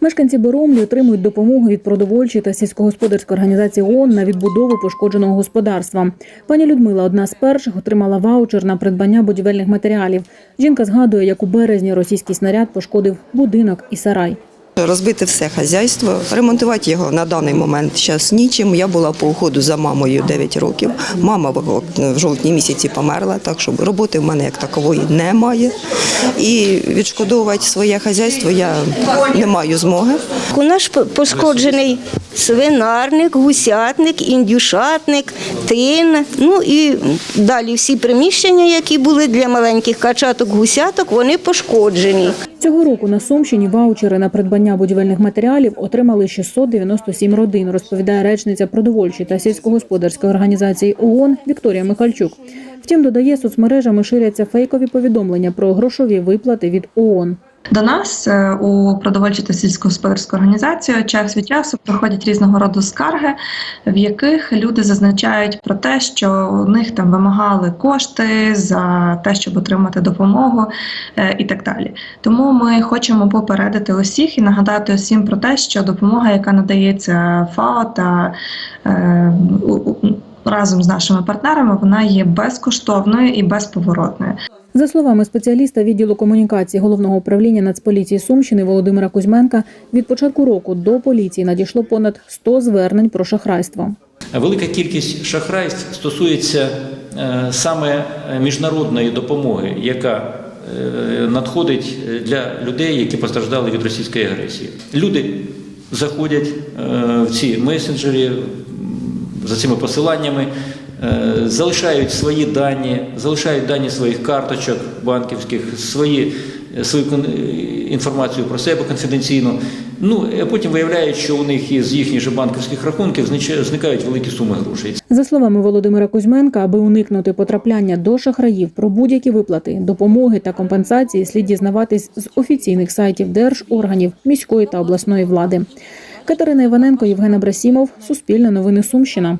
Мешканці Боромлі отримують допомогу від продовольчої та сільськогосподарської організації ООН на відбудову пошкодженого господарства. Пані Людмила одна з перших отримала ваучер на придбання будівельних матеріалів. Жінка згадує, як у березні російський снаряд пошкодив будинок і сарай. Розбити все хазяйство, ремонтувати його на даний момент зараз нічим. Я була по уходу за мамою 9 років. Мама в жовтні місяці померла, так що роботи в мене як такової немає. І відшкодовувати своє хазяйство я не маю змоги. У нас пошкоджений свинарник, гусятник, індюшатник, тин. Ну і далі всі приміщення, які були для маленьких качаток, гусяток, вони пошкоджені. Цього року на Сумщині ваучери на придбання будівельних матеріалів отримали 697 родин, розповідає речниця продовольчої та сільськогосподарської організації ООН Вікторія Михальчук. Втім, додає, соцмережами ширяться фейкові повідомлення про грошові виплати від ООН. До нас е, у продовольчу та сільськогосподарську організацію час від часу приходять різного роду скарги, в яких люди зазначають про те, що у них там вимагали кошти за те, щоб отримати допомогу е, і так далі. Тому ми хочемо попередити усіх і нагадати усім про те, що допомога, яка надається ФАО та е, разом з нашими партнерами, вона є безкоштовною і безповоротною. За словами спеціаліста відділу комунікації головного управління Нацполіції Сумщини Володимира Кузьменка, від початку року до поліції надійшло понад 100 звернень про шахрайство. Велика кількість шахрайств стосується е, саме міжнародної допомоги, яка е, надходить для людей, які постраждали від російської агресії. Люди заходять е, в ці месенджері м, за цими посиланнями, е, залишають свої дані, залишають дані своїх карточок банківських, свої, свою кон- інформацію про себе конфіденційно. Ну, а потім виявляють, що у них із їхніх же банківських рахунків зникають великі суми грошей. За словами Володимира Кузьменка, аби уникнути потрапляння до шахраїв про будь-які виплати, допомоги та компенсації слід дізнаватись з офіційних сайтів держорганів міської та обласної влади. Катерина Іваненко, Євген Абрасімов, Суспільне новини Сумщина.